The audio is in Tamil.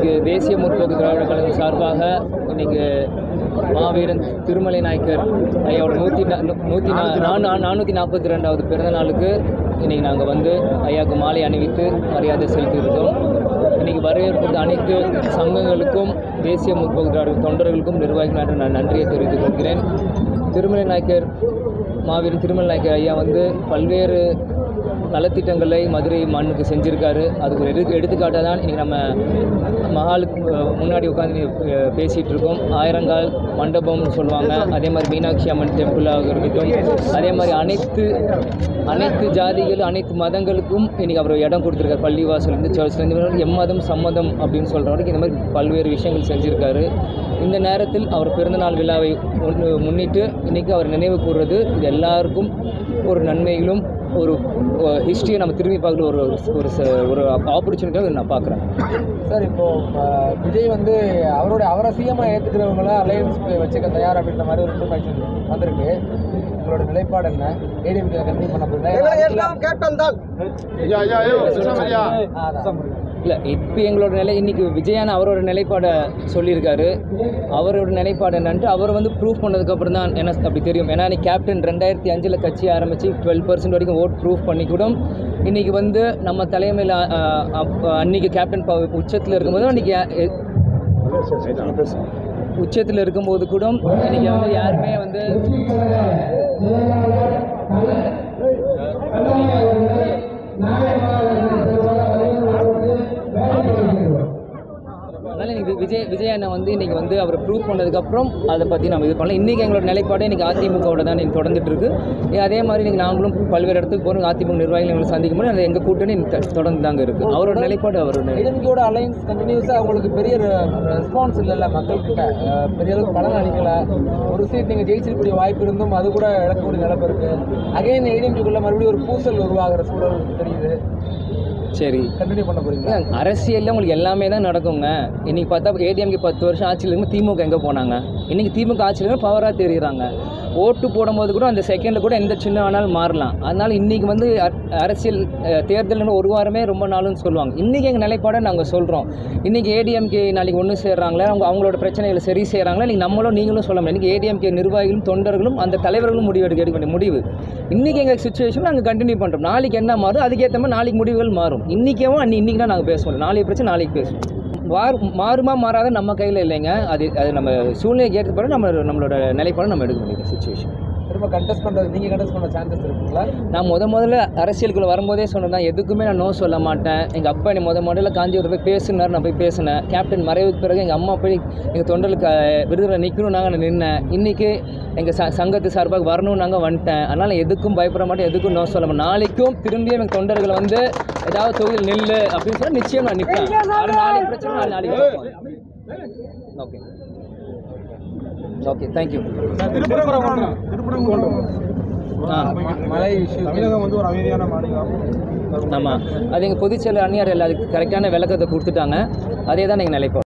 இன்னைக்கு தேசிய முற்போக்கு திராவிட கழகம் சார்பாக இன்னைக்கு மாவீரன் திருமலை நாயக்கர் ஐயாவோட நூற்றி நூற்றி நானூற்றி நாற்பத்தி ரெண்டாவது பிறந்த நாளுக்கு இன்னைக்கு நாங்கள் வந்து ஐயாவுக்கு மாலை அணிவித்து மரியாதை செலுத்தியிருக்கோம் இன்னைக்கு வரவேற்பது அனைத்து சங்கங்களுக்கும் தேசிய முற்போக்கு திராவிட தொண்டர்களுக்கும் நிர்வாகிகளுக்கும் நான் நன்றியை தெரிவித்துக் கொள்கிறேன். திருமலை நாயக்கர் மாவீரன் திருமலை நாயக்கர் ஐயா வந்து பல்வேறு நலத்திட்டங்களை மதுரை மண்ணுக்கு செஞ்சுருக்காரு. அதுக்கு ஒரு எடு எடுத்துக்காட்டாக தான் இன்றைக்கி நம்ம மஹாலுக்கு முன்னாடி உட்காந்து பேசிகிட்டு இருக்கோம் ஆயிரங்கால் மண்டபம்னு சொல்லுவாங்க. அதே மாதிரி மீனாட்சி அம்மன் டெம்பிளாக இருக்கட்டும். அதே மாதிரி அனைத்து அனைத்து ஜாதிகள் அனைத்து மதங்களுக்கும் இன்றைக்கி அவர் இடம் கொடுத்துருக்காரு. பள்ளிவாசலேருந்து சர்ச்லேருந்து எம்மதம் சம்மதம் அப்படின்னு சொல்கிற வரைக்கும் இந்த மாதிரி பல்வேறு விஷயங்கள் செஞ்சுருக்காரு. இந்த நேரத்தில் அவர் பிறந்தநாள் விழாவை முன்னிட்டு இன்றைக்கி அவர் நினைவு கூறுறது இது எல்லாருக்கும் ஒரு நன்மைகளும் ஒரு ஹிஸ்ட்ரியை நம்ம திரும்பி பார்க்குற ஒரு ஒரு ச- ஒரு ஆப்பர்ச்சுனிட்டியாக நான் பார்க்குறேன். சார் இப்போது விஜய் வந்து அவருடைய அவரை சிஎம்மா ஏற்றுக்கிறவங்கள அலையன்ஸ் வச்சுக்க தயார் அப்படின்ற மாதிரி ஒரு இன்ஃபர்மேஷன் வந்திருக்கு. உங்களோட நிலைப்பாடு என்ன? ஏடிஎம்கே கண்டினியூ பண்ண போகிறேன் இல்லை இப்போ எங்களோட நிலை இன்னைக்கு விஜயான் அவரோட நிலைப்பாடை சொல்லியிருக்காரு. அவரோட நிலைப்பாடு என்னன்ட்டு அவர் வந்து ப்ரூஃப் பண்ணதுக்கப்புறம் தான் எனக்கு அப்படி தெரியும். ஏன்னா நீ கேப்டன் ரெண்டாயிரத்தி அஞ்சில் கட்சி ஆரம்பித்து டுவெல் பர்சன்ட் வரைக்கும் ஓட் ப்ரூஃப் பண்ணி கூட இன்றைக்கி வந்து நம்ம தலைமையில் அன்றைக்கி கேப்டன் உச்சத்தில் இருக்கும்போது அன்றைக்கி உச்சத்தில் இருக்கும்போது கூட இன்றைக்கி வந்து யாருமே வந்து அதனால் விஜய் அண்ணன் வந்து இன்றைக்கி வந்து அவர் ப்ரூவ் பண்ணதுக்கப்புறம் அதை பற்றி நம்ம இது பண்ணலாம். இன்றைக்கி எங்களோட நிலைப்பாடு இன்றைக்கி அதிமுகவோட தான் இன்னைக்கு தொடர்ந்துட்டு இருக்குது அதே மாதிரி இன்றைக்கி நாங்களும் பல்வேறு இடத்துக்கு போகிறோம் அதிமுக நிர்வாகிகள் எங்களை சந்திக்கும் போது அது எங்கள் கூட்டணி தொடர்ந்து தாங்க இருக்குது அவரோட நிலைப்பாடு அவரோட. ஏடிஎம்கேயோட அலையன்ஸ் கண்டினியூஸாக அவங்களுக்கு பெரிய ரெஸ்பான்ஸ் இல்லைல்ல மக்கள்கிட்ட. அஹ், பெரிய அளவுக்கு பலன் அளிக்கல. ஒரு சீட் நீங்கள் ஜெயிச்சிருக்கக்கூடிய வாய்ப்பு இருந்தும் அது கூட இழக்கக்கூடிய நிலப்பு இருக்குது அகைன் ஏடிஎம்கேக்குள்ள மறுபடியும் ஒரு பூசல் உருவாகிற சூழல் தெரியுது. சரி. கண்டினியூ பண்ண போறீங்களா? அரசியலில் உங்களுக்கு எல்லாமே தான் நடக்குங்க. இன்றைக்கி பார்த்தா ஏடிஎம்கே பத்து வருஷம் ஆட்சியில் இருக்கும் திமுக எங்கே போனாங்க? இன்றைக்கி திமுக ஆட்சியில் இருந்து பவராக தெரியுறாங்க. ஓட்டு போடும்போது கூட அந்த செகண்டில் கூட எந்த சின்ன வேணாலும் மாறலாம். அதனால் இன்றைக்கி வந்து அரசியல் அஹ், தேர்தல்னு ஒரு வாரமே ரொம்ப நாளுன்னு சொல்லுவாங்க. இன்றைக்கி எங்கள் நிலைப்பாடை நாங்கள் சொல்கிறோம் இன்றைக்கி ஏடிஎம்கே நாளைக்கு ஒன்று சேர்றாங்களே? அவங்க அவங்களோட பிரச்சனைகளை சரி செய்கிறாங்களா இன்றைக்கி நம்மளும் நீங்களும் சொல்ல முடியாது இன்றைக்கி ஏடிஎம்கே நிர்வாகிகளும் தொண்டர்களும் அந்த தலைவர்களும் முடிவு எடுக்க எடுக்க வேண்டிய முடிவு. இன்றைக்கி எங்கள் சுச்சுவேஷன் நாங்கள் கண்டினியூ பண்ணுறோம் நாளைக்கு என்ன மாறும் அதுக்கேற்ற மாதிரி நாளைக்கு முடிவுகள் மாறும். இன்றைக்கேவும் அன்னி இன்றைக்கி தான் நாங்கள் பேசுவோம். நாளைக்கு பிரச்சனை நாளைக்கு பேசுவோம். மாறு மாறுமா மாறாத நம்ம கையில் இல்லைங்க. அது அது நம்ம சூழ்நிலைக்கு ஏற்ற பிறகு நம்ம நம்மளோட நிலைப்பாடு நம்ம எடுக்க முடியும் சுச்சுவேஷன் திரும்ப கண்டெஸ்ட் பண்ணுறது நீங்கள் கண்டெஸ்ட் பண்ண சான்சஸ் இருக்குங்களா? நான் முத முதல்ல அரசியலுக்குள்ள வரும்போதே சொன்னதான் எதுக்குமே நான் நோ சொல்ல மாட்டேன். எங்கள் அப்பா என்னை முத முதல்ல காஞ்சிபுரம் போய் பேசுனார் நான் போய் பேசினேன். கேப்டன் மறைவுக்கு பிறகு எங்கள் அம்மா போய் எங்கள் தொண்டலுக்கு விருதுல நிற்கணும் நாங்கள் நான் நின்னேன். இன்றைக்கி எங்கள் ச சங்கத்து சார்பாக வரணும் நாங்கள் வந்துட்டேன். அதனால் எதுக்கும் பயப்பட மாட்டேன் எதுக்கும் நோ சொல்ல மாட்டேன். நாளைக்கும் திரும்பியும் எங்கள் தொண்டர்களை வந்து ஏதாவது தொழில் நெல் அப்படின்னு சொன்னால் நிச்சயம் நான் நிற்பேன் நாளைக்கு பிரச்சனை நாளை நாளைக்கு okay okay thank you issue Tamilagam வந்து ஒரு அமைதியான மாநிலம் ஆமாம் அது எங்கள் பொதுச்செயலர் அந்நியார் எல்லாத்துக்கும் கரெக்டான விளக்கத்தை கொடுத்துட்டாங்க. அதே தான் நீங்கள் நிலைப்போம்